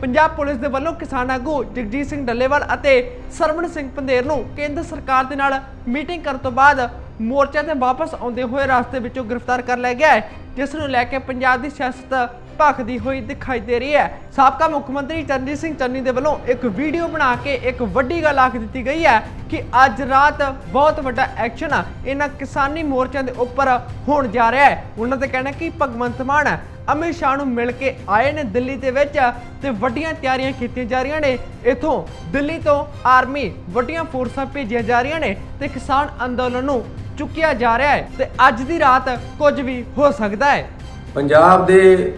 Punjab police ਦੇ ਵੱਲੋਂ ਕਿਸਾਨ ਆਗੂ ਜਗਜੀਤ ਸਿੰਘ ਡੱਲੇਵਾਲ ਅਤੇ ਸਰਵਣ ਸਿੰਘ ਪੰਦੇਰ ਨੂੰ ਕੇਂਦਰ ਸਰਕਾਰ ਦੇ ਨਾਲ ਮੀਟਿੰਗ ਕਰਨ ਤੋਂ ਬਾਅਦ ਮੋਰਚੇ ਤੇ ਵਾਪਸ ਆਉਂਦੇ ਹੋਏ ਰਸਤੇ ਵਿੱਚੋਂ ਗ੍ਰਿਫਤਾਰ ਕਰ ਲਿਆ ਗਿਆ ਹੈ, ਜਿਸ ਨੂੰ ਲੈ ਕੇ ਪੰਜਾਬ ਦੀ ਸਿਆਸਤ ਭਖਦੀ ਹੋਈ ਦਿਖਾਈ ਦੇ ਰਹੀ ਹੈ। ਸਾਬਕਾ ਮੁੱਖ ਮੰਤਰੀ ਚਰਨਜੀਤ ਸਿੰਘ ਚੰਨੀ ਦੇ ਵੱਲੋਂ ਇੱਕ ਵੀਡੀਓ ਬਣਾ ਕੇ ਇੱਕ ਵੱਡੀ ਗੱਲ ਆਖ ਦਿੱਤੀ ਗਈ ਹੈ ਕਿ ਅੱਜ ਰਾਤ ਬਹੁਤ ਵੱਡਾ ਐਕਸ਼ਨ ਇਹਨਾਂ ਕਿਸਾਨੀ ਮੋਰਚਿਆਂ ਦੇ ਉੱਪਰ ਹੋਣ ਜਾ ਰਿਹਾ ਹੈ। ਉਹਨਾਂ ਦਾ ਕਹਿਣਾ ਕਿ ਭਗਵੰਤ ਮਾਨ ਅਮਿਤ ਸ਼ਾਹ ਨੂੰ ਮਿਲ ਕੇ ਆਏ ਨੇ ਦਿੱਲੀ ਦੇ ਵਿੱਚ ਤੇ ਵੱਡੀਆਂ ਤਿਆਰੀਆਂ ਕੀਤੀਆਂ ਜਾ ਰਹੀਆਂ ਨੇ। ਇਥੋਂ ਦਿੱਲੀ ਤੋਂ ਆਰਮੀ ਵੱਡੀਆਂ ਫੋਰਸਾਂ ਭੇਜੀਆਂ ਜਾ ਰਹੀਆਂ ਨੇ ਤੇ ਕਿਸਾਨ ਅੰਦੋਲਨ ਨੂੰ ਚੁੱਕਿਆ ਜਾ ਰਿਹਾ ਹੈ ਤੇ ਅੱਜ ਦੀ ਰਾਤ ਕੁਝ ਵੀ ਹੋ ਸਕਦਾ ਹੈ। ਪੰਜਾਬ ਦੇ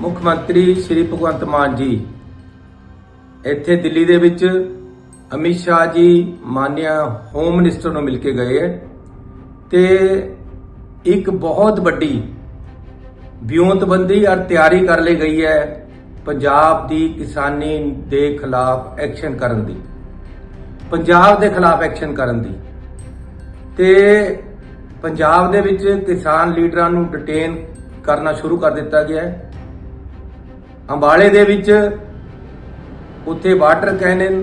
ਮੁੱਖ ਮੰਤਰੀ ਸ਼੍ਰੀ ਭਗਵੰਤ ਮਾਨ ਜੀ, ਇੱਥੇ ਦਿੱਲੀ ਦੇ ਵਿੱਚ ਅਮਿਤ ਸ਼ਾਹ ਜੀ ਮਾਨਿਆ ਹੋਮ ਮਿਨਿਸਟਰ ਨੂੰ ਮਿਲ ਕੇ ਗਏ ਹੈ ਤੇ ਇੱਕ ਬਹੁਤ ਵੱਡੀ ਵਿਉਂਤਬੰਦੀ ਔਰ ਤਿਆਰੀ ਕਰ ਲਈ ਗਈ ਹੈ ਪੰਜਾਬ ਦੀ ਕਿਸਾਨੀ ਦੇ ਖਿਲਾਫ ਐਕਸ਼ਨ ਕਰਨ ਦੀ। ਪੰਜਾਬ ਦੇ ਖਿਲਾਫ ਐਕਸ਼ਨ ਕਰਨ ਦੀ। ਤੇ ਪੰਜਾਬ ਦੇ ਵਿੱਚ ਕਿਸਾਨ ਲੀਡਰਾਂ ਨੂੰ ਡਿਟੇਨ ਕਰਨਾ ਸ਼ੁਰੂ ਕਰ ਦਿੱਤਾ ਗਿਆ ਹੈ। ਅੰਬਾਲੇ ਦੇ ਵਿੱਚ ਉੱਥੇ ਵਾਟਰ ਕੈਨਨ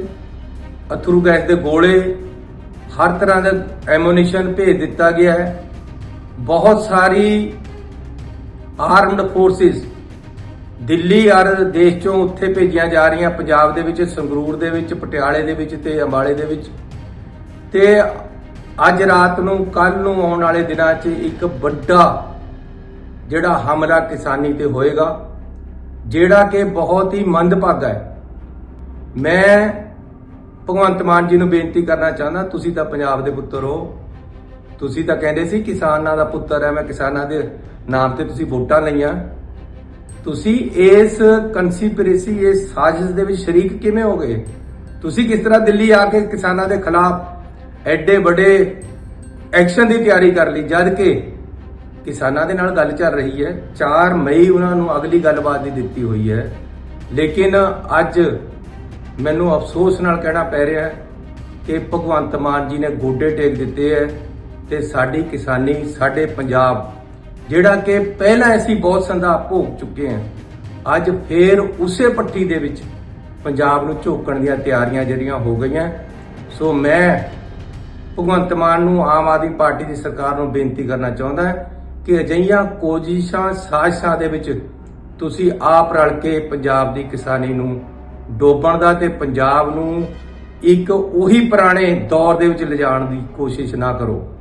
ਅਥਰੂ ਗੈਸ ਦੇ ਗੋਲੇ, ਹਰ ਤਰ੍ਹਾਂ ਦਾ ਐਮੂਨੀਸ਼ਨ ਭੇਜ ਦਿੱਤਾ ਗਿਆ ਹੈ। ਬਹੁਤ ਸਾਰੀ ਆਰਮਡ ਫੋਰਸਿਸ ਦਿੱਲੀ ਔਰ ਦੇਸ਼ ਚੋਂ ਉੱਥੇ ਭੇਜੀਆਂ ਜਾ ਰਹੀਆਂ, ਪੰਜਾਬ ਦੇ ਵਿੱਚ, ਸੰਗਰੂਰ ਦੇ ਵਿੱਚ, ਪਟਿਆਲੇ ਦੇ ਵਿੱਚ ਤੇ ਅੰਬਾਲੇ ਦੇ ਵਿੱਚ। ਤੇ ਅੱਜ ਰਾਤ ਨੂੰ ਕੱਲ ਨੂੰ ਆਉਣ ਵਾਲੇ ਦਿਨਾਂ 'ਚ ਇੱਕ ਵੱਡਾ ਜਿਹੜਾ ਹਮਲਾ ਕਿਸਾਨੀ ਤੇ ਹੋਏਗਾ, ਜਿਹੜਾ ਕਿ ਬਹੁਤ ਹੀ ਮੰਦਭਾਗਾ ਹੈ। ਮੈਂ ਭਗਵੰਤ ਮਾਨ ਜੀ ਨੂੰ ਬੇਨਤੀ ਕਰਨਾ ਚਾਹੁੰਦਾ, ਤੁਸੀਂ ਤਾਂ ਪੰਜਾਬ ਦੇ ਪੁੱਤਰ ਹੋ। ਤੁਸੀਂ ਤਾਂ ਕਹਿੰਦੇ ਸੀ ਕਿਸਾਨਾਂ ਦਾ ਪੁੱਤਰ ਹੈ, ਮੈਂ ਕਿਸਾਨਾਂ ਦੇ ਨਾਮ ਤੇ ਤੁਸੀਂ ਵੋਟਾਂ ਲਈਆਂ। ਤੁਸੀਂ ਇਸ ਕਨਸਪੀਰੇਸੀ ਇਸ ਸਾਜ਼ਿਸ਼ ਦੇ ਵਿੱਚ ਸ਼ਰੀਕ ਕਿਵੇਂ ਹੋ ਗਏ? ਤੁਸੀਂ ਕਿਸ ਤਰ੍ਹਾਂ ਦਿੱਲੀ ਆ ਕੇ ਕਿਸਾਨਾਂ ਦੇ ਖਿਲਾਫ ਐਡੇ ਵੱਡੇ ਐਕਸ਼ਨ ਦੀ ਤਿਆਰੀ ਕਰ ਲਈ, ਜਦ ਕਿ ਕਿਸਾਨਾਂ ਦੇ ਨਾਲ ਗੱਲ ਚੱਲ ਰਹੀ ਹੈ। 4 ਮਈ ਉਹਨਾਂ ਨੂੰ ਅਗਲੀ ਗੱਲਬਾਤ ਦੀ ਦਿੱਤੀ ਹੋਈ ਹੈ। ਲੇਕਿਨ ਅੱਜ ਮੈਨੂੰ ਅਫਸੋਸ ਨਾਲ ਕਹਿਣਾ ਪੈ ਰਿਹਾ ਹੈ ਕਿ ਭਗਵੰਤ ਮਾਨ ਜੀ ਨੇ ਗੋਡੇ ਟੇਕ ਦਿੱਤੇ ਹੈ। ਤੇ ਸਾਡੀ ਕਿਸਾਨੀ, ਸਾਡੇ ਪੰਜਾਬ, ਜਿਹੜਾ ਕਿ ਪਹਿਲਾਂ ਅਸੀਂ ਬਹੁਤ ਸੰਧਾ ਭੋਗ ਚੁੱਕੇ ਹਾਂ, ਅੱਜ ਫੇਰ ਉਸੇ ਪੱਟੀ ਦੇ ਵਿੱਚ ਪੰਜਾਬ ਨੂੰ ਝੋਕਣ ਦੀਆਂ ਤਿਆਰੀਆਂ ਜਿਹੜੀਆਂ ਹੋ ਗਈਆਂ। ਸੋ ਮੈਂ ਭਗਵੰਤ ਮਾਨ ਨੂੰ, ਆਮ ਆਦਮੀ ਪਾਰਟੀ ਦੀ ਸਰਕਾਰ ਨੂੰ ਬੇਨਤੀ ਕਰਨਾ ਚਾਹੁੰਦਾ ਹਾਂ ਕਿ ਅਜਿਹੀਆਂ ਕੋਸ਼ਿਸ਼ਾਂ ਸਾਜ਼ਿਸ਼ਾਂ ਦੇ ਵਿੱਚ ਤੁਸੀਂ ਆਪ ਰਲ ਕੇ ਪੰਜਾਬ ਦੀ ਕਿਸਾਨੀ ਨੂੰ ਡੋਬਣ ਦਾ ਤੇ ਪੰਜਾਬ ਨੂੰ ਇੱਕ ਉਹੀ ਪੁਰਾਣੇ ਦੌਰ ਦੇ ਵਿੱਚ ਲਿਜਾਣ ਦੀ ਕੋਸ਼ਿਸ਼ ਨਾ ਕਰੋ।